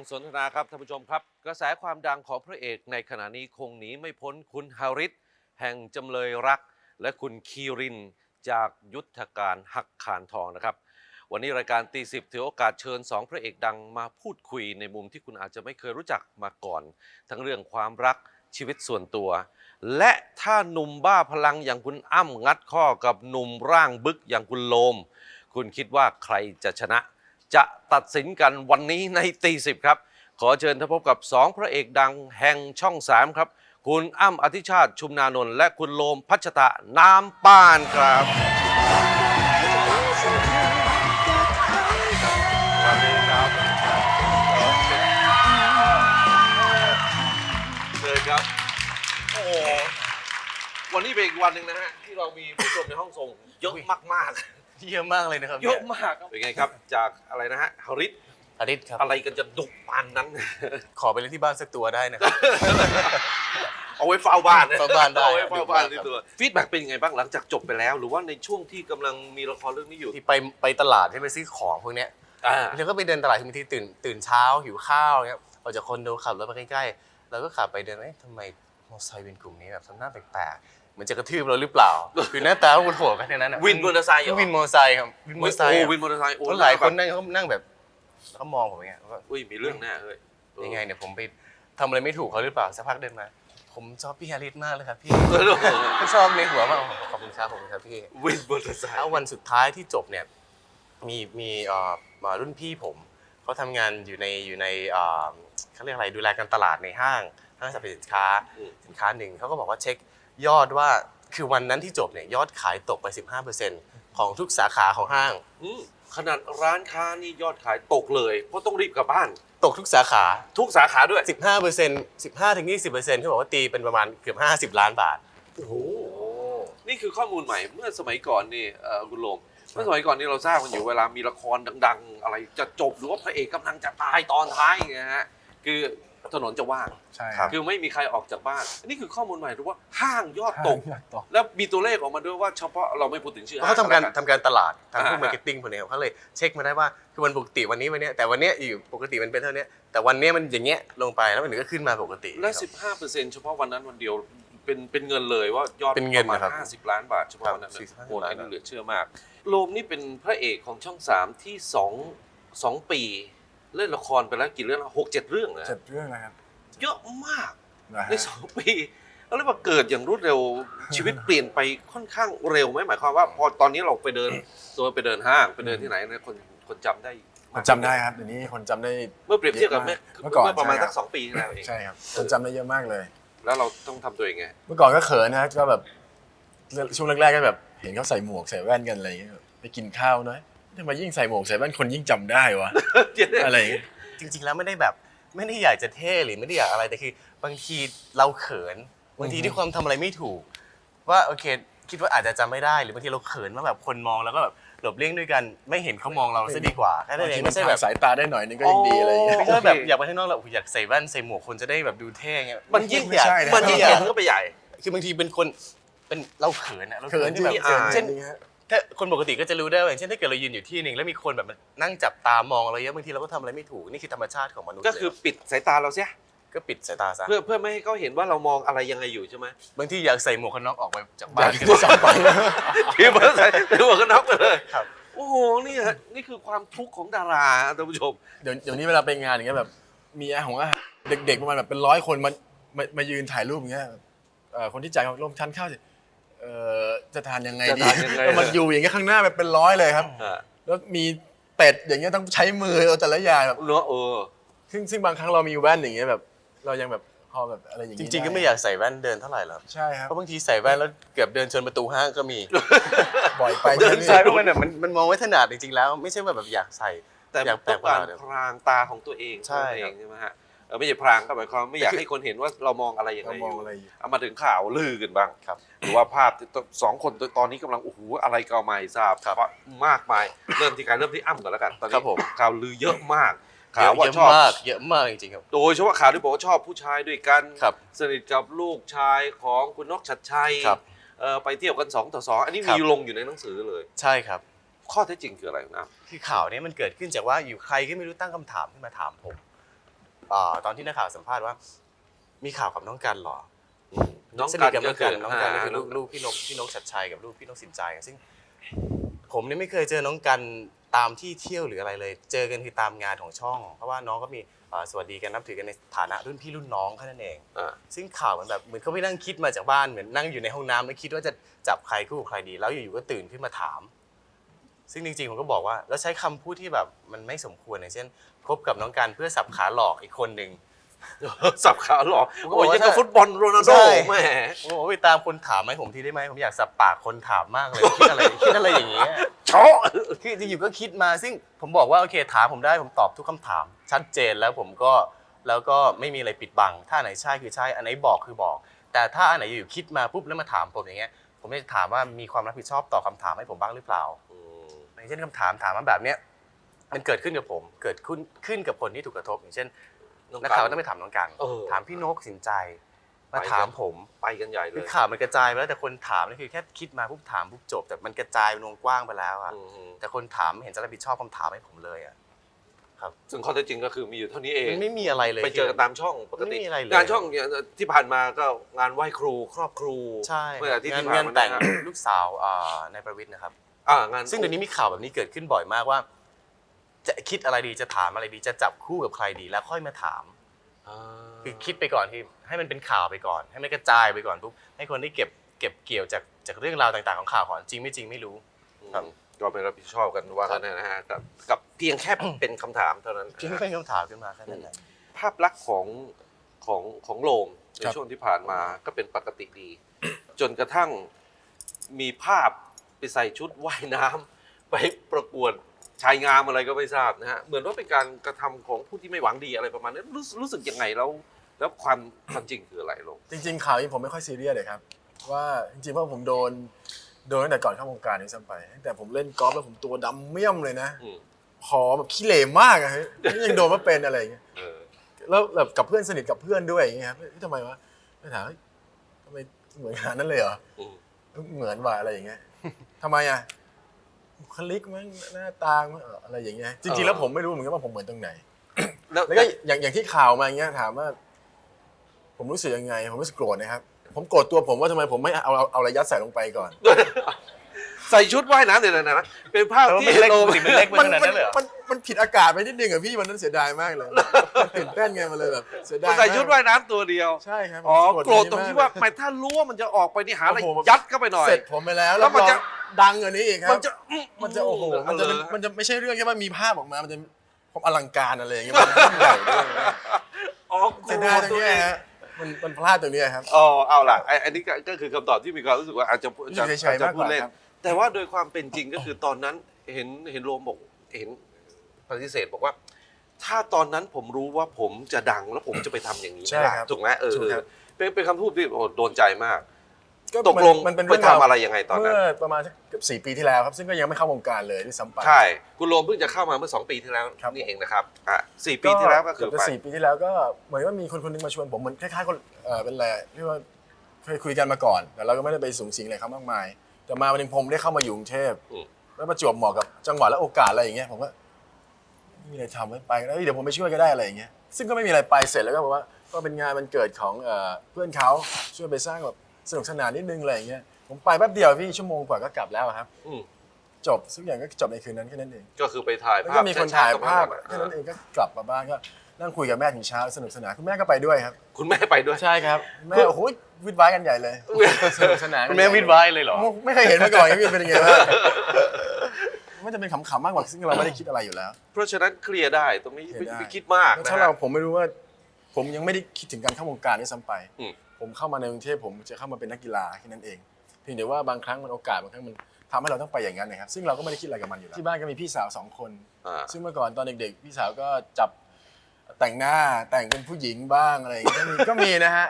องสนทนาครับท่านผู้ชมครับ กระแสความดังของพระเอกในขณะนี้คงหนีไม่พ้นคุณฮาริสแห่งจำเลยรัก และคุณคีริน จากยุทธการหักขานทองนะครับ วันนี้รายการตีสิบถือโอกาสเชิญสองพระเอกดังมาพูดคุยในมุมที่คุณอาจจะไม่เคยรู้จักมาก่อน ทั้งเรื่องความรักชีวิตส่วนตัว และถ้าหนุ่มบ้าพลังอย่างคุณอ้ำงัดข้อกับหนุ่มร่างบึกอย่างคุณโลม คุณคิดว่าใครจะชนะ จะตัดสินกันวันนี้ในตีสิบครับ ขอเชิญท่านพบกับสองพระเอกดังแห่งช่องสามครับ คุณอ้ำอธิชาติชุมนานนท์และคุณโลมพัชตะน้ำป้านครับสวัสดีครับเชิญครับ โอ้โหวันนี้เป็นอีกวันหนึ่งนะฮะ ที่เรามีผู้ชมในห้องส่งเยอะมาก เยอะมากเลยนะครับๆเยอะมากครับเป็นไงครับ จากอะไรนะฮะฮาริสอาทิตย์ครับ อะไรกันจะดุปานนั้น ขอไปเล่นที่บ้านสักตัวได้นะครับ เอาไว้เฝ้าบ้านนะเฝ้าบ้านได้ เอาไว้เฝ้าบ้านครับที่ตัวฟีดแบ็กเป็นยังไงบ้างหลังจากจบไปแล้ว หรือว่าในช่วงที่กำลังมีละครเรื่องนี้อยู่ที่ไปไปตลาดที่ไปซื้อของพวกเนี้ยอ่าแล้วก็ไปเดินตลาดบางทีตื่นตื่นเช้าหิวข้าวเงี้ยออกจากคอนโดขับรถไปใกล้ๆเราก็ขับไปเดินเอ๊ะทำไมมอเตอร์ไซค์เป็นกลุ่มนี้แบบทำหน้าแปลกๆเห มือนจะกระทืบเราหรือเปล่า คือหน้าตาคุณโหดกันในนั้นอะวินมอเตอร์ไซค์เหรอวินมอเตอร์ไซค์ครับวินมอเตอร์ไซค์โอ้อะวินมอเตอร์ไซค์โอ้แล้วหลายคนแบบนั่งเขานั่งแบบเขามองผมอย่างเงี้ยว่าอุ้ยมีเรื่องแน่เฮ้ยเออยังไงเนี่ยผมไปทำอะไรไม่ถูกเขาหรือเปล่าสักพักเดินมา ผมชอบพี่ฮาริสมากเลยครับพี่เออก็ชอบในหัวว่าโอ้โหขอบคุณครับขอบคุณครับพี่วินมอเตอร์ไซค์แล้ววันสุดท้ายที่จบเนี่ยมีมีเอ่อมารุ่นพี่ผมเขาทำงานอยู่ในอยู่ในเอ่อเขาเรียกอะไรดูแลการตลาดในห้างห้างสรรพสินค้าสินค้าหนึ่งเขาก็บอกว่าเช็ค ยอดว่าคือวันนั้นที่จบเนี่ยยอดขายตกไป 15%ของทุกสาขาของห้าง อืมขนาดร้านค้านี่ยอดขายตกเลย เพราะต้องรีบกลับบ้าน ตกทุกสาขา ทุกสาขาด้วย 15% 15ถึง20%เขาบอกว่าตีเป็นประมาณเกือบ 50 ล้านบาท โอ้โห นี่คือข้อมูลใหม่เมื่อสมัยก่อนนี่เอ่อคุณโลมเมื่อสมัยก่อนนี่เราทราบกันอยู่เวลามีละครดัง ๆ อะไรจะจบหรือว่าพระเอกกำลังจะตายตอนท้ายอย่างเงี้ยฮะคือ ถนนจะว่าง ใช่ครับ คือไม่มีใครออกจากบ้านนี่คือข้อมูลใหม่รู้ว่าห้างยอดตก ห้างตก แล้วมีตัวเลขออกมาด้วยว่าเฉพาะเราไม่พูดถึงชื่อห้างเขาทำการแล้วน ทำการตลาดทำพวกอ่ามาร์เก็ตติ้งพวกเนี้ยเขาเลยเช็คมาได้ว่าคือวันปกติวันนี้วันเนี้ยแต่วันเนี้ยอยู่ปกติมันเป็นเท่าเนี้ยแต่วันเนี้ยมันอย่างเงี้ยลงไปแล้วมันถึงก็ขึ้นมาปกติและ ครับ 15เปอร์เซ็นต์เฉพาะวันนั้นวันเดียวเป็นเป็นเงินเลยว่ายอดเป็นเงินประมาณนะครับ50 ล้านบาทเฉพาะวันนั้นครับนะ45โอ้โหล้านอันนี้เหลือเชื่อมาก โลมนี่เป็นพระเอกของช่องสามที่สองสองปี เล่นละครไปแล้วกี่เรื่องหกเจ็ดเรื่องนะเจ็ดเรื่องนะครับเยอะมากนะฮะในสองปีแล้วเรียกว่าเกิดอย่างรวดเร็วชีวิตเปลี่ยนไปค่อนข้างเร็วไหมหมายความว่า พอตอนนี้เราไปเดินตัวไปเดินห้างไปเดินที่ไหนนะคนคนจำได้คนจำได้ครับเดี๋ยวนี้คนจำได้เมื่อเปรียบเทียบกับเมื่อเมื่อก่อนเมื่อประมาณใช่ครัสับกสองปีที่แล้วเองใช่ครับคนจำได้เยอะมากเลย แล้วเราต้องทำตัวเองไงเมื่อก่อนก็เขินนะก็แบบช่วงแรกๆก็แบบเห็นเขาใส่หมวกใส่แว่นกันอะไรอย่างเงี้ยไปกินข้าวน้อย ทำไมยิ่งใส่หมวกใส่แว่นคนยิ่งจำได้วะ อะไรอย่างเงี้ยจริงๆแล้วไม่ได้แบบไม่ได้อยากจะเท่หรือไม่ได้อยากอะไรแต่คือ บางทีเราเขินบางทีอือฮึที่ความทำอะไรไม่ถูก ว่าโอเค คิดว่าอาจจะจำไม่ได้หรือบางทีเราเขินว่าแบบคนมองแล้วก็แบบหลบเลี่ยงด้วยกัน ไม่เห็นเขามองเราซะดีกว่าแค่นั้นบางเอทีงมันไม่ใช่ทาแบงบสายตาได้หน่อยนึงก็ยังดีอะไรอย่างเงี้ย ไม่ใช่แบบอยากไปข้างนอกแล้วโอ้โหอยากใส่แว่นใส่หมวกคนจะได้แบบดูเท่ไงมันยิ่งไม่ใช่นะ มันยิ่งไอยาเห็กนก็ไปใหญ่ คือบางทีเป็นคนเป็นเราเขินอะเราเขินที่ที่แบบแบบอายเช่นจริงๆฮะ ถ้าคนปกติก็จะรู้ได้ว่าอย่างเช่นถ้าเกิดเรายืนอยู่ที่หนึ่งแล้วมีคนแบบมานั่งจับตามองเราเยอะบางทีเราก็ทำอะไรไม่ถูกนี่คือธรรมชาติของมนุษย์ก็คือปิดสายตาเราเสียก็ปิดสายตาซะเพื่อเพื่อไม่ให้เขาเห็นว่าเรามองอะไรยังไงอยู่ใช่ไหมบางทีอยากใส่หมวกกันน็อกออกไปจากอบ้ายานกจะจับไปนะที่มันใส่ถือว่าก็น็อกไปเลยครับ โอ้โหนี่ฮะนี่คือความทุกข์ของดาราท่านผู้ชม เดี๋ยวเดี๋ยวนี้เวลาไปงานอย่างเงี้ยแบบมีอาหารอาหารเด็กๆประมาณแบบเป็นร้อยคนมามามายืนถ่ายรูปอย่างเงี้ยเอ่อคนที่จ่ายร่วมทานข้าวสิ เอ่อจะทานยังไงดีจะทานยังไง แล้วมันอยู่อย่างเงี้ยข้างหน้าแบบเป็นร้อยเลยครับ อ่าแล้วมีเป็ดอย่างเงี้ยต้องใช้มือเอาแต่ละอย่างแบบเนอะเออ ซึ่งซึ่งบางครั้งเรามีแว่นอย่างเงี้ยแบบ เรายังแบบพอแบบอะไรอย่างจเงี้ยริง ๆ ก็ไม่อยากใส่แว่นเดินเท่าไหร่หรอกใช่ครับเพราะบางทีใส่แว่นแล้วเกือบเดินชนประตูห้างก็มี บ่อยไปเดินใช่ใช่ไหเพราะมันแบบมันมันมองไม่ถนัดจริงๆแล้ว ไม่ใช่ว่าแบบอยากใส่ แต่อยากแปลต้กองประหการลาดพรางตาของตัวเองใช่ตัวเอครังบใช่ไหมฮะ เออไม่ใช่พรางก็หมายความไม่อยากให้คนเห็นว่าเรามองอะไรยังไงเราอมองยู่อะไรอยู่เอามาถึงข่าวลือกันบ้างครับหรือว่าภาพสองคนตอนนี้กำลังโอ้โหอะไรก็ไม่ทราบครับเพราะมากมายเริ่มที่การเริ่มที่อ้ำก่อนแล้วกันตอนครันี้บผมข่าวลือเยอะมากเยข่าวอะว่าเยอะชอบมากเยอะมากจริงๆครับ โดยเฉพาะข่าวที่บอกว่าชอบผู้ชายด้วยกันครับสนิทกับลูกชายของคุณนกชัดชัยครับเอ่อไปเที่ยวกันสองต่อสองอันนี้ครับมีลงอยู่ในหนังสือเลย ใช่ครับ ข้อเท็จจริงคืออะไรนะคือข่าวเนี้มันเกิดขึ้นจากว่าอยู่ใครก็ไม่รู้ตั้งคำถามขึ้นมาถามผม อ่าตอนที่นักข่าวสัมภาษณ์ว่า มีข่าวกับน้องกันเหรอน้องสกันิทนกับน้ก็องคืกัอนน้องกันก็คือลูกาลูกพี่นกพี่นกชัดชัยกับลูกพี่นกสินใจอะซึ่ง ผมเนี่ยไม่เคยเจอน้องกันตามที่เที่ยวหรืออะไรเลย เจอกันคือตามงานของช่อง เพราะว่าน้องก็มีอ่าสวัสดีกันนับถือกันในฐานะรุ่นพี่รุ่นน้องแค่นั้นเอง อ่าซึ่งข่าวมันแบบเหมือนเขาไปนั่งคิดมาจากบ้านเหมือนนั่งอยู่ในห้องน้ำแล้วคิดว่าจะจับใครคู่กับใครดี แล้วอยู่ๆก็ตื่นขึ้นมาถาม ซึ่งจริงๆผมก็บอกว่า แล้วใช้คำพูดที่แบบมันไม่สมควรอย่างเช่นคบกับน้องกันเพื่อสับขาหลอกอีกคนหนึ่ง สับขาหลอกผมก็บอกโอ้ยว่ายังกับฟุตบอลโรนัลโดใช่ แหมโอ้โหไปตามคนถามให้ผมทีได้ไหมผมอยากสับปากคนถามมากเลยคิดอะไรคิดอะไรอย่างเงี้ย เชาะคือจริงๆก็คิดมาซึ่งผมบอกว่าโอเคถามผมได้ผมตอบทุกคำถาม ชัดเจนแล้วผมก็แล้วก็ไม่มีอะไรปิดบัง ถ้าอันไหนใช่คือใช่อันไหนบอกคือบอก แต่ถ้าอันไหนอยู่ๆคิดมาปุ๊บแล้วมาถามผมอย่างเงี้ยผมจะถามว่ามีความรับผิดชอบต่อคำถามให้ผมบ้างหรือเปล่า อ ย่างเช่นคำถามถามมาแบบเนี้ยมันเกิดขึ้นกับผม เกิดขึ้นขึ้นกับคนที่ถูกกระทบ อย่างเช่นน้องนักกัข่าวนต้องไปถามน้องกันเออถามพี่นกสินใจ มาไปกันถามผมไปกันใหญ่เลคือยข่าวมันกระจายไปแล้วแต่คนถามนี่คือแค่คิดมาปุ๊บถามปุ๊บจบ แต่มันกระจายเป็นวงกว้างไปแล้วอะอืมแต่คนถามไม่เห็นจะรับผิดชอบคำถามให้ผมเลยอะครับซึ่งข้อเท็จจริงก็คือมีอยู่เท่านี้เองมันไม่มีอะไรเลยไปเจอกันตามช่องปกติไม่มีอะไรเลยงานช่องอย่างที่ผ่านมาก็งานไหว้ครูครอบครูใช่เมื่ออาทิตย์งานที่ผ่านงานมาแต่งนะฮะลูกสาวอ่าในายประวิทย์นะครับ อ่างานซึ่งเดี๋ยวนี้มีข่าวแบบนี้เกิดขึ้นบ่อยมากว่า จะคิดอะไรดีจะถามอะไรดีจะจับคู่กับใครดีแล้วค่อยมาถาม อ่าคือคิดไปก่อนที่ให้มันเป็นข่าวไปก่อน ให้มันกระจายไปก่อนปุ๊บให้คนได้เก็บเก็บเกี่ยวจากจากเรื่องราวต่างๆของข่าวก่อนจริงไม่จริงไม่รู้ ครับก็เป็นรับผิดชอบกันว่ากันนะฮะกับกับเพียงแค่เป็นคำถามเท่านั้นเพียงเป็นคำถามขึ้นมาแค่นั้นแหละ ภาพลักษณ์ของของของโลมในครับ ช่วงที่ผ่านมาก็เป็นปกติดี จนกระทั่งมีภาพ ไปใส่ชุดว่ายน้ำไปประกวดชายงามอะไรก็ไม่ทราบนะฮะเหมือนว่าเป็นการกระทำของผู้ที่ไม่หวังดีอะไรประมาณนี้รู้สึกรู้สึกยังไงแล้ว แล้วความความจริงคืออะไรลงจริง ๆ ข่าวนี้ผมไม่ค่อยซีเรียสเลยครับ ว่าจริงๆเพราะผมโดนโดนตั้งแต่ก่อนเข้าวงการนี้ซ้ำไปตั้งแต่ผมเล่นกอล์ฟแล้วผมตัวดำเมี่ยมเลยนะอืมผอมแบบขี้เหร่มากอะเฮ้ยนี่ยังโดนว่าเป็นอะไรอย่างเงี้ยเออแล้วแบบกับเพื่อนสนิทกับเพื่อนด้วยอย่างเงี้ยครับเฮ้ยทำไมวะไปถามเฮ้ยทำไมเหมือนขนาดนั้นเลยเหรออืมเหมือนว่าอะไรอย่างเงี้ย ทำไมอะบุคลิกมั้งหน้าตามั้งเอออะไรอย่างเงี้ยจริงๆแล้วผมไม่รู้เหมือนกันว่าผมเหมือนตรงไหน แล้วแล้วก็อย่างอย่างที่ข่าวมาอย่างเงี้ยถามว่า ผมรู้สึกยังไง ผมรู้สึกโกรธนะครับ ผมโกรธตัวผมว่าทำไมผมไม่เอาเอาเอาอะไรยัดใส่ลงไปก่อนใส่ชุดว่ายน้ำเดี๋ยวนะนะเป็นภาพแต่ว่าที่มันเล็กโลปกติมันเล็ก มันขนาดมัน นั้นเลยเหรอมันมันผิดอากาศไปนิดนึงอะพี่วันนั้นเสียดายมากเลยตื่นเต้นไงมันเลยแบบเสียดายใส่ชุดมากว่ายน้ำตัวเดียว ใช่ครับอ๋อผมโกรธตรงที่ว่านี้มกไม่ถ้ารู้ว่ามันจะออกไปนี่หาอะไรโอ้โหยัดเข้าไปหน่อย เสร็จผมไปแล้วแล้วมันจะรับรองดังกว่านี้อีกครัมับนจะอื้มันจะโอ้โหมันจะเป็นเออมันจะไม่ใช่เรื่องแค่ว่ามีภาพออกมา มันจะความอลังการอะไรอย่างเงี้ยมันยิ่งใหญ่ด้วยอ๋อเสียดายตรงเนี้ยฮะมันมันพลาดตรงเนี้ยครับอ๋อเอาล่ะไอ้อันนี้ก็ก็คือคำตอบที่มีความรู้สึกว่าอาจจะจะเฉยๆอาจจะมากกว่าพูดเล่นครับแต่ว่าโดยความเป็นจริงก็คือตอนนั้นเห็นเห็นโรมบอกเห็น ปฏิเสธบอกว่า ถ้าตอนนั้นผมรู้ว่าผมจะดังแล้วผมจะไปทำอย่างนี้ใช่ไม่ได้ครับถูกไหมเออถูกครับ เป็นเป็นคำพูดที่โอ้โดนใจมากก็ตกลงมันเป็นไปเรื่องราวทำอะไรยังไงตอนนั้น เมื่อประมาณสักเกือบสี่ปีที่แล้วครับ ซึ่งก็ยังไม่เข้าวงการเลยที่ซ้ำไป ใช่ คุณโรมเพิ่งจะเข้ามาเมื่อ 2 ปีที่แล้วครับนี่เองนะครับอะสี่ปีที่แล้วก็คือเกือบไปจะสี่ปีที่แล้วก็เหมือนว่ามีคนคนหนึงมาชวนผมเหมือนคล้ายๆคนเออเป็นอะไรเรียกว่าเคยคุยกันมาก่อน แต่เราก็ไม่ได้ไปสูงสิงอะไรเขามากมาย แต่มาวันหนึงผมได้เข้ามาอยู่กรุงเทพอืม แล้วประจวบเหมาะกับจังหวะและโอกาสอะไรอย่างเงี้ยผมก็ไม่มีอะไรทำไม่ไปแล้วเดี๋ยวผมไปช่วยก็ได้อะไรอย่างเงี้ยซึ่งก็ไม่มีอะไรไปเสร็จแล้วก็บอกว่าก็เป็นงานมันเกิดของเอ่อเพื่อนเขาช่วยไปสร้างแบบสนุกสนานนิดนึงอะไรอย่างเงี้ยผมไปแป๊บเดียวพี่ชั่วโมงกว่าก็กลับแล้วอะครับ อืมจบทุกอย่างก็จบในคืนนั้นแค่นั้นเอง ก็คือไปถ่ายแล้วภาพก็มีคนถ่ายภาพแค่แค่นั้นเองก็กลับมาบ้านก็นั่งคุยกับแม่ถึงเช้าสนุกสนานคุณแม่ก็ไปด้วยครับ คุณแม่ไปด้วย ใช่ครับแม่โอ้โหวิดไว้กันใหญ่เลยสนุกสนานคุณแม่วิดไว้เลยเหรอ ไม่เคยเห็นมาก่อนครับพี่เป็นยังไงบ้าง มันจะเป็นขำๆมากกว่าซึ่งเราไม่ได้คิดอะไรอยู่แล้ว เพราะฉะนั้นเคลียร์ได้ตรงนี้เคลียร์ได้ไม่คิดมากแล้วนะถ้าฮะ เราผมไม่รู้ว่า ผมยังไม่ได้คิดถึงการเข้าวงการด้วยซ้ำไป อืม ผมเข้ามาในกรุงเทพผมจะเข้ามาเป็นนักกีฬาแค่นั้นเองเพียงแต่ว่าบางครั้งมันโอกาสบางครั้งมันทำให้เราต้องไปอย่างนั้นนะครับซึ่งเราก็ไม่ได้คิดอะไรกับมันอยู่แล้วที่บ้านก็มีพี่สาวสองคน อ่าซึ่งเมื่อก่อนตอนเด็กๆ พี่สาวก็จับแต่งหน้าแต่งเป็นผู้หญิงบ้างอะไรอย่างเงี้ยก็มี ก็มีนะฮะ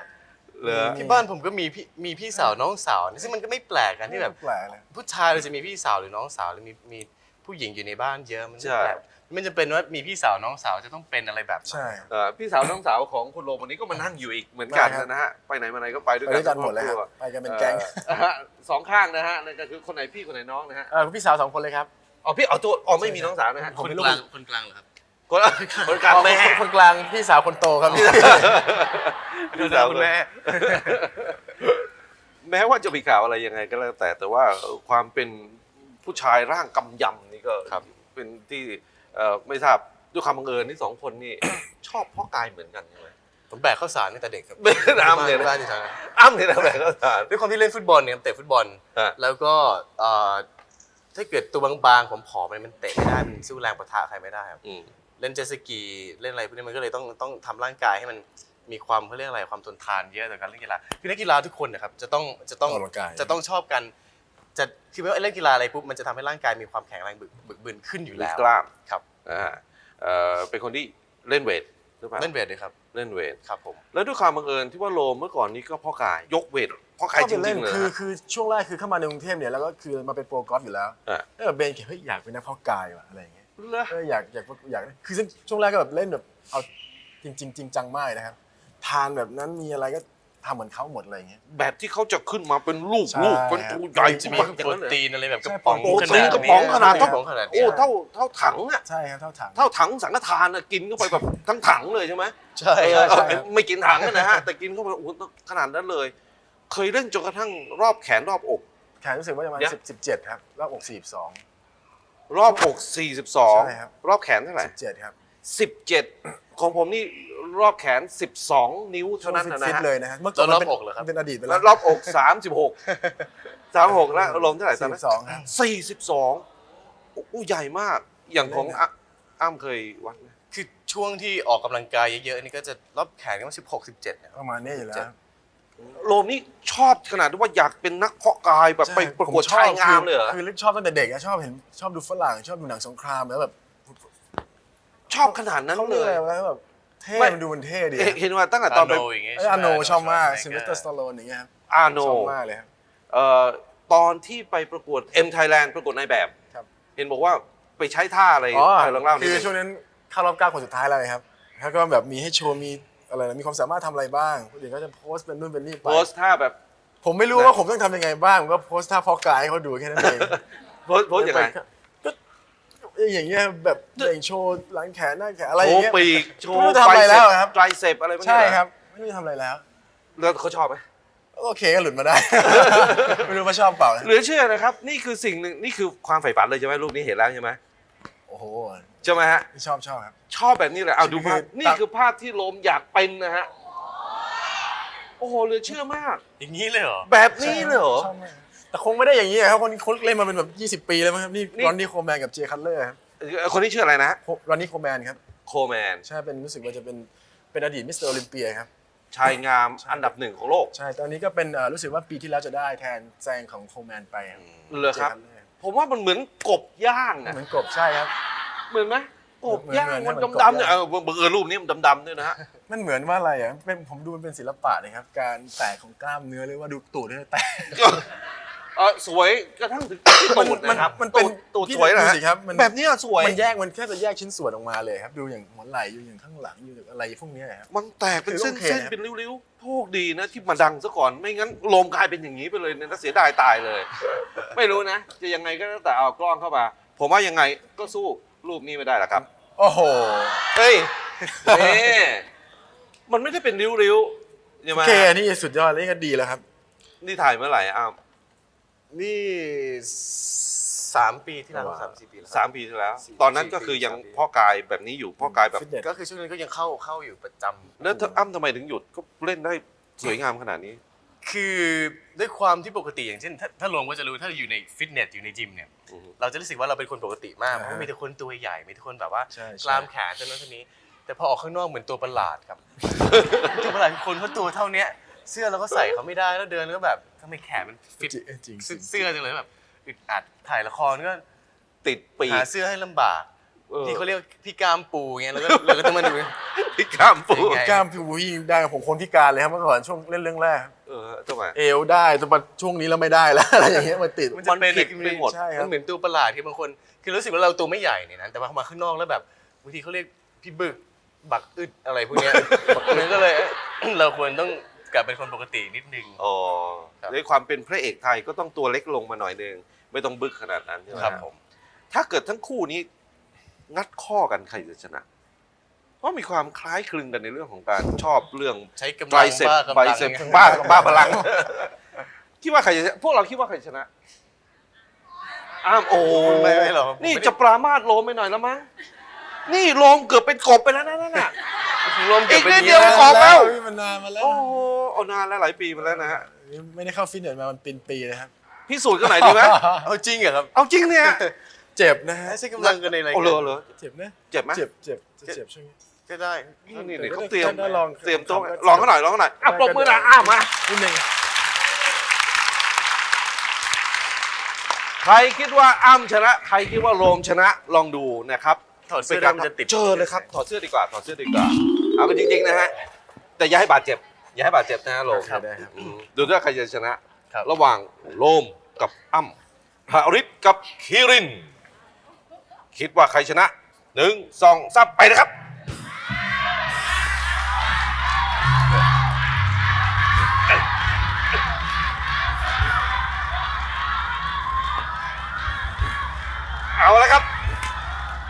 เหรอมีที่บ้านผมก็มีพี่มีพี่สาวน้องสาวซึ่งมันก็ไม่แปลกกันที่แบบแปลกเลย ผู้ชายเราจะมีพี่สาวหรือน้องสาวหรือมีมี ผู้หญิงอยู่ในบ้านเยอะมันไม่ใช่แปลกมันจะเป็นว่ามีพี่สาวน้องสาวจะต้องเป็นอะไรแบบนั้น ใช่ เอ่อพี่สาวน้องสาวของคุณโรมวันนี้ก็มานั่งอยู่อีกเหมือนกันใช่ครับ นะฮะไปไหนมาไหนก็ไปด้วยไปกันด้วยกันหมดเลยครับครอบไปกันเป็นแก๊งเอ่อฮะสองข้างนะฮะนั่นก็คือคนไหนพี่คนไหนน้องนะฮะเออพี่สาวสองคนเลยครับ อ๋อพี่เอาตัวอ๋อไม่มีน้องสาวนะฮะผมคนเป็นลูกกลางคนกลางเหรอครับ คนคนกลางแม่ คนคนกลางพี่สาวคนโตครับ พี่สาวคุณแม่ แม้ว่าจะมีข่าวอะไรยังไงก็แล้วแต่แต่ว่าความเป็นผู้ชายร่างกำยำ นี่ก็ครับ เป็นที่เอ่อไม่ทราบด้วยความบังเอิญนี่สองคนนี่ ชอบพ่อกายเหมือนกันใช่ไหม ผมแบกข้าวสารตั้งแต่เด็กครับไม่ได้อ้ำเลยนะ บ้านที่ทางนั้นอ้ำเนี่ยนะแบบก็ทานด้วยความที่เล่นฟุตบอลเนี่ยเตะฟุตบอล ฮะ แล้วก็เอ่อถ้าเกิดตัวบางๆผมผอมๆมันมันเตะไม่ได้มันสู้แรงปะทะใครไม่ได้ครับ อืม เล่นเจ็ตสกีเล่นอะไรพวกนี้มันก็เลยต้องต้องทำร่างกายให้มันมีความเขาเรียกอะไรความทนทานเยอะต่อการเล่นกีฬาคือนักกีฬาทุกคนนะครับจะต้องจะต้องออกกำลังกาย จะต้องชอบกัน จะคือว่าเล่นกีฬาอะไรปุ๊บมันจะทำให้ร่างกายมีความแข็งแรงบึกบึกบึนขึ้นอยู่มีแล้วกล้ามครับอ่าเอ่อเป็นคนที่เล่นเวทหรือเปล่าเล่นเวทด้วยครับเล่นเวทครับผมแล้วด้วยความบังเอิญที่ว่าโลมเมื่อก่อนนี้ก็พ่อกายยกเวทพ่อกายจก็ไปริเล่งนๆเลยคือนะคือช่วงแรกคือเข้ามาในกรุงเทพเนี่ยแล้วก็คือมาเป็นโปรกอล์ฟอยู่แล้วอะแล้วแบบเบนคิดเฮ้ยอยากเป็นนักเพาะกายว่ะอะไรอย่างเงี้ยเหรอเอออยากอยากอยากคือซึ่งช่วงแรกก็แบบเล่นแบบเอาจริงจริงจริงจังมากนะครับทานแบบนั้นมีอะไรก็ ทำเหมือนเขาหมดอะไรอย่างเงี้ย แบบที่เขาจะขึ้นมาเป็นลูกใช่ ลูกเป็นตัวใหญ่จะมีมากโปรตีนอะไรแบบกใช่ระป๋องโปรตีนกระป๋องขนาดกเท่าระป๋องขนาดโอ้นี้เท่าเท่าถังอะใช่ครับเท่าถัง เท่าถังสังฆทานอะกินเข้าไปแบบทั้งถังเลยใช่ไหมใช่เออใช่ใช่เออไม่กินถังอะนะฮะแต่กินเข้าไปโอ้โหขนาดนั้นเลย เคยเล่นจนกระทั่งรอบแขนรอบอก แขนรู้สึกว่าจะประมาณเดี๋ยว สิบสิบเจ็ดครับรอบอกสี่สอง รอบอก ใช่ครับ 42 รอบแขนเท่าไหร่ สิบเจ็ดครับ 17 ของผมนี่รอบแขน 12 นิ้วเท่านั้นนะฟิตฮะ ๆเลยนะฮะเมื่อก่อนแล้วมันเป็นรอบอกเหรอครับ มันเป็นอดีตไปแล้แล้ววรอบอก 36 36 แล้วลมเท่าไหร่ตอนสี่นั้นสองครับ 42อู้ใหญ่มาก อย่างของอะอ้ำเคยวัดไหมคือช่วงที่ออกกำลังกายเยอะๆนี่ก็จะรอบแขนก็สิบหกสิบเจ็ดเนี่ยประมาณนี้อยู่แล้วโลมนี่ชอบขนาดที่ว่าอยากเป็นนักเพาะกายแบบใช่ไปประกวดผชอบชายงามเลยเหรอ คือคือชอบตั้งแต่เด็กอะชอบเห็นชอบดูฝรั่งชอบดูหนังสงครามแล้วแบบ ชอบขนาดนั้นเขาเลเรียกยอะไรวะแบบเท่ไม่ มันดูมันเท่ดีเห็นเห็นว่าตั้งแต่ตอนไปโอย่างเงี้ยไอ้อาโนชอบมากใซิลเวสเตอร์สตาโลนอย่างเงี้ยครับอาโน ชอบมากเลยครับ เอ่อตอนที่ไปประกวด M Thailand ประกวดในแบบ ครับ เห็นบอกว่าไปใช้ท่าอะไรอ๋อใครลองเล่าหน่คืออยช่วงนั้นเข้ารอบเก้าคนสุดท้ายแล้วครับแล้วก็แบบมีให้โชว์มีอะไรนะมีความสามารถทำอะไรบ้างคนอื่นก็จะโพสต์เป็นนู่นเป็นนี่ไป โพสท่าแบบผมไม่รู้ว่าผมต้องทำยังไงบ้างผมก็โพสต์ท่าพอกายให้เขาดูแค่นั้นเองโพสโพสยังไงก็ อย่างเงี้ยแบบเบ่งโชว์หลังแขนหน้าแขนอะไรอโชย่างว์เงี้ยปีกโชไม่รู้ว์จะทำอะไรแล้วครับ ไตรเซปอะไรพวกนี้ใช่เหอครับ ไม่รู้จะทำอะไรแล้ว แล้วเขาชอบไหม โอเคก็หลุดมาได้ ไม่รู้ว่าชอบเปล่าเหลือเชื่อนะครับ นี่คือสิ่งหนึ่งนี่คือความใฝ่ฝันเลยใช่ไหมรูปนี้เห็นแล้วใช่ไหมโอ้โหใช่ไหมฮะ ชอบชอบครับ ชอบแบบนี้เลยเอาดูภาพคือนี่คือภาพที่โลมอยากเป็นนะฮะ โอ้โหเหลือเชื่อมาก อย่างนี้เลยเหรอ แบบนี้เลยเหรอ ชอบมาก แต่คงไม่ได้อย่างนี้ครับคนคนเล่นมาเป็นแบบ 20 ปีแล้วมั้งครับนี่นี่ รอนนี่โคแมนกับเจคัตเลอร์ครับคนนี้ชื่ออะไรนะรอนนี่โคแมนครับโคแมนใช่เป็นรู้สึกว่าจะเป็นเป็นอดีตมิสเตอร์โอลิมเปียครับ ชายงามอันดับหนึ่งของโลก ใช่ตอนนี้ก็เป็นเอ่อรู้สึกว่าปีที่แล้วจะได้แทนแซงของโคแมนไปครับเหรอครับจคัตเลอร์ผมว่ามันเหมือนกบย่างอะเหมือนกบใช่ครับ เหมือนไหมกบย่างเหมืมัอนนเหมือนดำๆเนี่ยกบย่าง เออบังเอิญรูปนี้มันดำๆด้วยนะฮะ มันเหมือนว่าอะไรอะเป็นผมดูมันเป็นศิลปะนะครับ การแตกของกล้ามเนื้อหรือว่าดูตูดให้แตก เออสวยกระทั่งถึงที่ตูดนะครับมันเป็นตูดตูดพี่สวยนะดูฮะสิครับมันแบบเนี้ยสวยมันแยกมันแค่จะแยกชิ้นส่วนออกมาเลยครับดูอย่างหัวไหล่อยู่อย่างข้างหลังอยู่อย่างอะไรพวกเนี้ยครับมันแตกเป็นคือเส้นโอเคเส้นนะเป็นริ้วๆโชคดีนะที่มาดังซะก่อนไม่งั้นโลมกลายเป็นอย่างนี้ไปเลยเนี่ยน่าเสียดายตายเลย ไม่รู้นะ จะยังไงก็แล้วแต่เอากล้องเข้ามา ผมว่ายังไงก็สู้รูปนี้ไม่ได้หรอกครับ โอ้โหเฮ้ยเน่มันไม่ได้เป็นริ้วๆใช่ไหโอมเคนี่สุดยอดนี่ก็ดีแล้วครับนี่ถ่ายเมื่อไหร่อ้าว นี่สามปีที่แล้วว้าวสามสี่ปีแล้ว สามปีที่แล้ว สี่ตอนนั้นก็คือยังสี่ปี พ่อกายแบบนี้อยู่พ่อกายแบบ ฟิตเนสก็คือช่วงนั้นก็ยังเข้าเข้าอยู่ประจำแล้วถ้าอ้ำทำไมถึงหยุดก็เล่นได้สวยงามขนาดนี้ คือด้วยความที่ปกติอย่างเช่น ถ้าถ้าลงก็จะรู้ถ้าอยู่ในฟิตเนสอยู่ในจิมเนี่ย อือฮึ เราจะรู้สึกว่าเราเป็นคนปกติมากอ่าเพราะมีแต่คนตัวใหญ่มีแต่คนแบบว่าใช่ใช่ กล้ามแขนเท่านั้นเท่านี้ แต่พอออกข้างนอกเหมือนตัวประหลาดครับ ตัวประหลาดคือคนเขาตัวเท่าเนี้ย เสื้อเราก็ใส่เขาไม่ได้แล้วเดินก็แบบทำไมแขนมันฟิตจริงจริงเสื้อจังเลยแบบอึดอัดถ่ายละครก็ติดปีกหาเสื้อให้ลำบากออที่เขาเรียกพี่กามปูเงี้ยแล้วก็เราก็ต้องมาดูพี่กล้ามปูเป็นไงกล้ามพี่วูยิ่งได้ผมคนพิการเลยครับเมื่อก่อนช่วงเล่นเรื่องแรกเออทำไมเอวได้แต่มาช่วงนี้เราไม่ได้แล้วอะไรอย่างเงี้ยมาติดมันจะเป็นมันผิดไปหมดใช่ครับมันเหมือนตัวประหลาดที่บางคน คือรู้สึกว่าเราตัวไม่ใหญ่เนี่ยนะแต่พอมาข้างนอกแล้วแบบบางทีเขาเรียกพี่บึกบักอึดอะไรพวกเนี้ยมันก็เลยเราควรต้อง กลับเป็นคนปกตินิดนึง อ๋อครับ ด้วยความเป็นพระเอกไทยก็ต้องตัวเล็กลงมาหน่อยนึงไม่ต้องบึกขนาดนั้นใช่ไหมครับผม ถ้าเกิดทั้งคู่นี้ งัดข้อกันใครจะชนะ เพราะมีความคล้ายคลึงกันในเรื่องของการชอบเรื่องใช้กำไตรลังเซปบ้ากำไบลังเซปบ้าบ้าพลัง คิดว่าใครจะพวกเราคิดว่าใครชนะอ้ามโอ้ไม่ไม่หรอกนี่จะปรามาสโลมไปหน่อยแล้วมั้งนี่โลมเกือบเป็นกบไปแล้วนะนั่นน่ะ รวมเก็บอีกเป็นนิดนี้เดียวนะขอแล้วมันนานมาแล้วโอ้โหเอานานแล้วหลายปีมาแล้วนะฮะ ไม่ได้เข้าฟิตเนสมามันเป็นปีเลยครับ พิสูจน์กันหน่อยดีไหม เอาจริงเหรอครับ เอาจริงเนี่ยเจ็บนะฮะใช้กำลังกันในอะไรเอาเลยเหรอเจ็บนะเจ็บไหม เจ็บเจ็บจะเจ็บช่วงนี้ ก็ได้ นี่นี่เขาเตรียมได้ลองเตรียมโต๊ะทำได้ลองกันหน่อยลองกันหน่อยอะปรบมือหน่อยอ้าวมา นิดนึงใครคิดว่าอ้ำชนะ ใครคิดว่าโรมชนะลองดูนะครับถอดเสื้อได้มันจะติด เจอเลยครับ ถอดเสื้อดีกว่า ถอดเสื้อดีกว่า เอากันจริงๆนะฮะ แต่อย่าให้บาดเจ็บ อย่าให้บาดเจ็บนะฮะโรมครับได้ครับ อืมดูด้วยใครจะชนะ ครับ ระหว่างโรมกับอ้ำฮาริสกับคิริน คิดว่าใครชนะหนึ่งสองสามไปนะครับ เอาแล้วครับ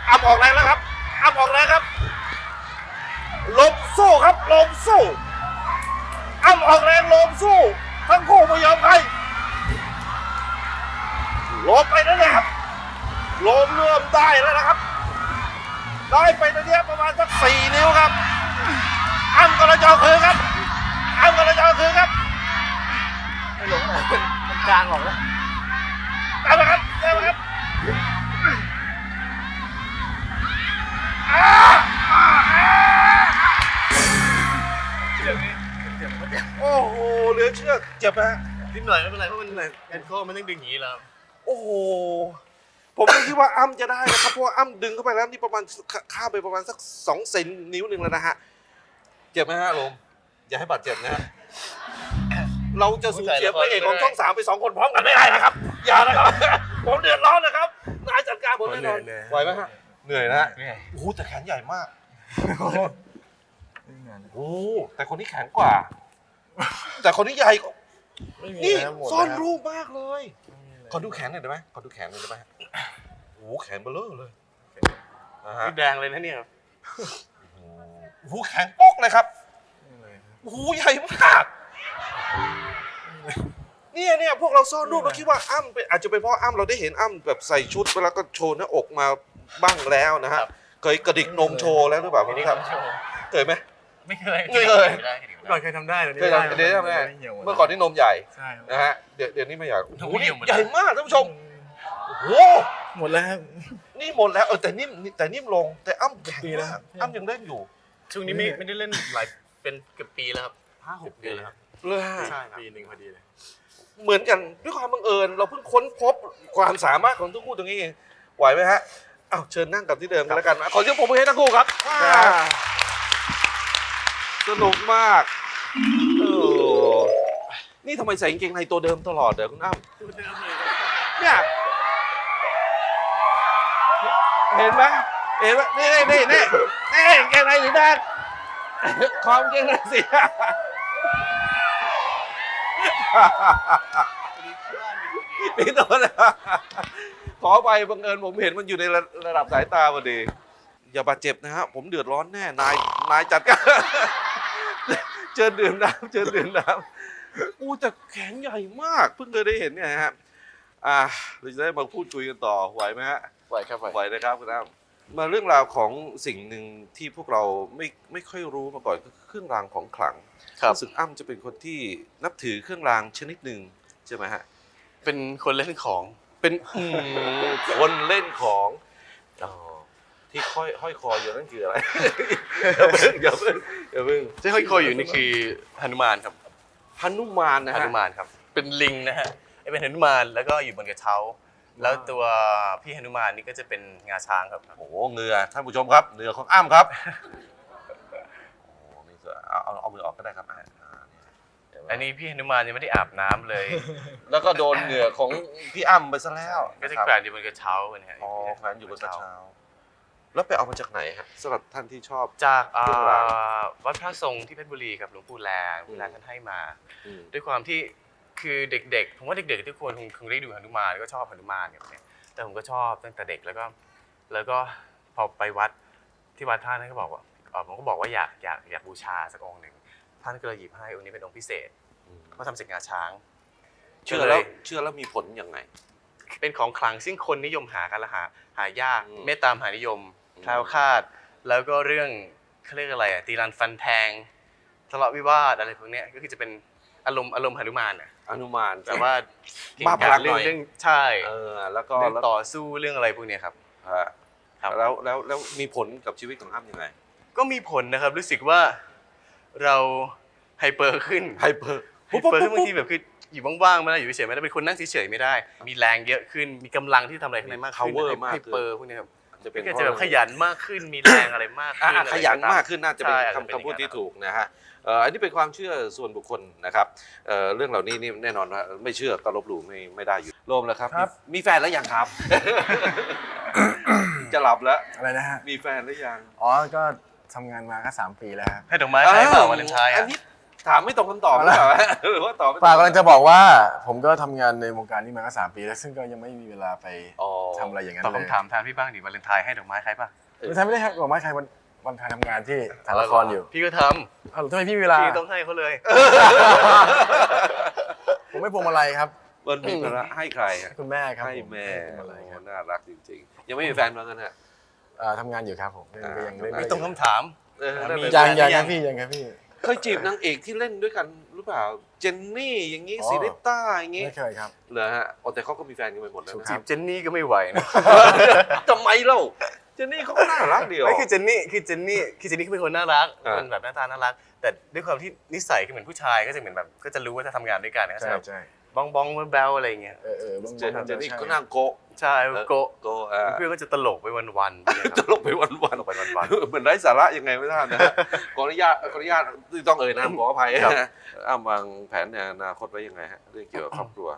อ้ำออกแรงแล้วครับอ้ำออกแรงครับลม สู้ครับลมสู้อ้ำออกแรงลมสู้ ทั้งคู่ไม่ยอมใครลมไปนั่นเลยครับลมเริ่มได้แล้วนะครับ ได้ไปตอนนี้ประมาณสักสี่นิ้วครับอ้ำกำลังจอคืนครับอ้ำกำลังจอคืนครับไม่หลงเลยมันกลางออกแล้ว โอ้โหเหลือเชื่อเจ็บไหมฮะนิดหน่อยไม่เป็นไรเพราะมันแอนโคมันต้องดึงอย่างนี้แล้วโอ้โหผมก็คิดว่าอ้ำจะได้นะครับเพราะว่าอ้ำดึงเข้าไปแล้วนี่ประมาณขข้ามไปประมาณสักสองเซนนิ้วหนึ่งแล้วนะฮะเจ็บไหมฮะลมอย่าให้บาดเจ็บนะฮะเราจะสูญเสียพระเอกของช่องสามไปสองคนพร้อมกันไม่ได้นะครับ อย่านะครับ ผมเดือดร้อนนะครับนายจัดการผมแน่นอนเหนื่อยๆไหวไหมฮะเหนื่อยนะฮะเหนื่อยโอ้โหแต่แขนใหญ่มากโอ้โหแต่คนนี้แข็งกว่า แต่คนนี้ใหญ่กว่าไม่มีนี่แล้วหมดซ่อนแล้วรูปมากเลย ขอดูแขนหน่อยได้ไหมขอดูแขนหน่อยได้ไหมโอ้โหแขนเบลอเลยนะฮะนี่แดงเลยนะเนี่ยครับโอ้โหแข็งโป๊กเลยครับโอ้โหใหญ่มากเนี่ยเนี่ยพวกเราซ่อนรูปเราคิดว่าอ้ำเป็นอาจจะเป็นเพราะอ้ำเราได้เห็นอ้ำแบบใส่ชุดแล้วก็โชว์หน้าอกมาบ้างแล้วนะฮะเคยกระดิกนมโชว์แล้วหรือเปล่านี่ครับทำโชว์เคยไหม ไม่เคยไม่เคย ไม่ได้ก่อนเคยทำได้เดี๋ยวนี้เคยไม่ได้ทำเดี๋ยวทำไงไม่เหี่ยวหมดเมื่อก่อนนี่นมใหญ่ใช่ครับนะฮะเดี๋ยวเดี๋ยวนี้ไม่อยากโอ้โหไม่นี่เหี่ยวหมดใหญ่มากท่านผู้ชมโอ้โหหมดแล้วครับ นี่หมดแล้วเออแต่นิ่มแต่นิ่มลงแต่อ้ำแข็งปีแล้วมาครักบอ้ำยังเล่นอยู่ช่วงนี้ไม่ไม่ได้เล่นหลายเป็นเกือบปีแล้วครับห้าหกเดือนแล้วครับเลยฮะใช่ครับปีหนึ่งพอดีเลย เหมือนกันด้วยความบังเอิญ เราเพิ่งค้นพบความสามารถของทั้งคู่ตรงนี้เองไหวไหมฮะอ้าวเชิญนั่งกับที่เดิมกันแล้วกันนะขอเชิญผมอให้ทั้งคู่ครับอ่า สนุกมากเออนี่ทำไมใส่กางเกงในตัวเดิมตลอดเด้อคุณอ้ำเนี่ยเห็นไหมเห็นไหมนี่นี่นี่นี่กางเกงในสีแดงขอมกางเกงในสีแดงพี่ต้นขอไปบังเอิญผมเห็นมันอยู่ในระระดับสายตาพอดี อย่าบาดเจ็บนะฮะผมเดือดร้อนแน่ นายนายจัดการ เชิญดื่มน้ำเชิญดื่มน้ำอู้แต่แขนใหญ่มาก เพิ่งเคยได้เห็นเนี่ยฮะอ่าเราจะได้มาพูดคุยกันต่อไหวไหมฮะไหวครับไหวไหวนะครับคุณอ้ำมาเรื่องราวของสิ่งหนึ่งที่พวกเราไม่ไม่ค่อยรู้มาก่อนก็คือเครื่องรางของขลังครับรู้สึกอ้ำจะเป็นคนที่นับถือเครื่องรางชนิดหนึ่งใช่ไหมฮะเป็นคนเล่นของเป็นอืมคนเล่นของอ๋อ ที่ห้อยห้อยคออยู่นั่นคืออะไร อย่าเพิ่งอย่าเพิ่งอย่าเพิ่งที่ห้อยคออยู่นี่คือหนุมานครับฮนุมานนะหฮะนุมานครับ เป็นลิงนะฮะไอ้เป็นหนุมานแล้วก็อยู่บนกระเช้า แล้วตัวพี่หนุมานนี่ก็จะเป็นงาช้างครับโอ้โหเหงื่อท่านผู้ชมครับเหงื่อของอ้ำครับโอ้โหนี่คือเอาเอาเอามือออกก็ได้ครับอ่าอ่าเห็ไหมอันนี้พี่หนุมานยังไม่ได้อาบน้ำเลย แล้วก็โดนเหงื่อของพี่อ้ำไปซะแล้ว ก็จะนะครับแขวนอยู่บนกระเช้านะฮะอ๋อแขวนอยู่บนกระเช้า แล้วไปเอามาจากไหนฮะสำหรับท่านที่ชอบ จากอ่าเครื่องรางวัดพระทรงที่เพชรบุรีครับหลวงปู่แลหลวงปู่แลอืม ท่านให้มา อืม ด้วยความที่คือเด็กๆ ผมว่าเด็กๆทุกคนคงคงได้ดูหนุมานแล้วก็ชอบหนุมานแบบเนี้ยแต่ผมก็ชอบตั้งแต่เด็กแล้วก็แล้วก็พอไปวัดที่วัดท่านท่านก็บอกว่าเอ่อผมก็บอกว่าอยากอยากอยากบูชาสักองค์หนึ่งท่านก็เลยหยิบให้องค์นี้เป็นองค์พิเศษเขาทำจากงาช้าง เชื่อแล้วเชื่อแล้วมีผลยังไง เป็นของขลังซึ่งคนนิยมหากันและหาหายากอืม เมตตามหานิยมอืมแคล้วคลาด แล้วก็เรื่องเขาเรียกอะไรอะตีรันฟันแทงทะเลาะวิวาทอะไรพวกเนี้ยก็คือจะเป็นอารมณ์อารมณ์หนุมานอะอนุมานแต่ว่าเก่งบ้าพกาลัจงหเรื่น่อองยเรื่องใช่เออแล้วก็เรื่องแล้วต่อสู้เรื่องอะไรพวกเนี้ยครับ ฮะครับ แล้วแล้วแล้วมีผลกับชีวิตของอ้ำยังไงก็มีผลนะครับรู้สึกว่าเราไฮเปอร์ขึ้น ไฮเปอร์ไฮเปอร์ขึ้นบางทีแบบคืออยู่ว่างๆไม่ได้อยู่เฉยๆไม่ได้เป็นคนนั่งเฉยๆไม่ได้ มีแรงเยอะขึ้นมีกำลังที่ทำอะไรข้างในมากขึ้น power มากไฮขึ้นเปอร์พวกเนี้ยครับ จะเป็นก็จะแบบขยันมากขึ้นมีแรงอะไรมากอะขึ้นอะอะไรขยันต่งๆมากขึ้นน่าจะเป็นใช่อาจจะคำคำพูดที่อย่างนั้นถูกนะฮะเอ่ออันนี้เป็นความเชื่อส่วนบุคคลนะครับเอ่อเรื่องเหล่านี้นี่แน่นอนว่าไม่เชื่อก็ลบหลู่ไม่ไม่ได้อยู่โรมแล้วครับครับมีมีแฟนแล้วยังครับ จะหลับแล้วอะไรนะฮะมีแฟนหรือยังอ๋อก็ทำงานมาก็สามปีแล้วครับให้ดอกไม้ใครเปล่าวาเลนไทน์อัอะนนี้ ถามไม่ตรงคำตอบหรือเปล่าหรือว่าตอบไม่ตรง ป่ากกำลังจะบอกว่า ผมก็ทำงานในวงการนี้มาก็สามปีแล้ว ซึ่งก็ยังไม่มีเวลาไปอ๋อ ทำอะไรอย่างนั้นตอบเลยคำถามแทนพี่บ้างดิวาเลนไทน์ให้ดอกไม้ใครป่ะไม่ทำไม่ได้ครับบอกไม่ใครวันวันถ่ายทำงานที่ถ่ายละครอยู่พี่ก็ทอ้าวทำไมพี่มีเวำลาพี่ต้องให้เขาเลย ผมไม่พวงมาลัยครับ มันมีภาระให้ใครอะคุณแม่ครับให้ผแม่พวงมาลัยโอ้ครับน่ารักจริง ๆ ยังไม่มีแฟนเหมือนกันฮะอ่าทำงานอยู่ครับผมยังก็ยังเล่นไม่ต้องคำถาม เออนั่นแหละ ยังยังยัยังงพี่ยังครับพี่ เคยจีบนางเอกที่เล่นด้วยกันหรือเปล่า เจนนี่อย่างงี้อ๋อ ซีริต้าอย่างงี้ไม่เคยครับ เหรอฮะอ๋อแต่เขาก็มีแฟนกันไปหมดแล้วถูกนะคจีรับบเจนนี่ก็ไม่ไหวนะทำไมเล่าเจนนี่เขาก็น่ารักเดียว ไม่คือเจนนี่คือเจนนี่คือเจนนี่เขาเป็นคนน่ารักอ่า เป็นแบบหน้าตาน่ารัก แต่ด้วยความที่นิสัยก็เหมือนผู้ชายก็จะเหมือนแบบก็จะรู้ว่าจะทำงานด้วยกันนะใช่จะแบบใช่ บ้องบ้องแบลๆอะไรอย่างเงี้ยเออเออบ้างเจนบ้างเจนนี่ใช่ก็นั่งโกะใช่โกะโกะอ่าเพื่อนก็จะตลกไปวันๆเนี่ยคจะรับลงไปวันวันตลกไปวันๆเหมือนไร้สาระยังไงไม่ทราบนะฮะขออนุญาตขออนุญาตที่ต้องเอ่ยนามขออภัยครับอ้ามวางแผนในอนาคตไว้ยังไงฮะเรื่องเกี่ยวกับครอบครัว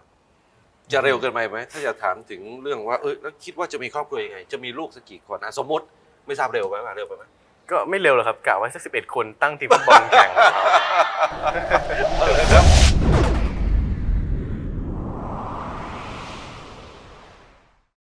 จะเร็วเกินไปไหมถ้าจะถามถึงเรื่องว่าเออแล้วคิดว่าจะมีครอบครัวยังไง จะมีลูกสักกี่คนอะสมมติไม่ทราบเร็วไปไหมเร็วไปไหมๆก็ไม่เร็วหรอกครับกะไว้สักสิบเอ็ดคนตั้งทีมฟุตบอลแข่งกับเขาเออครับ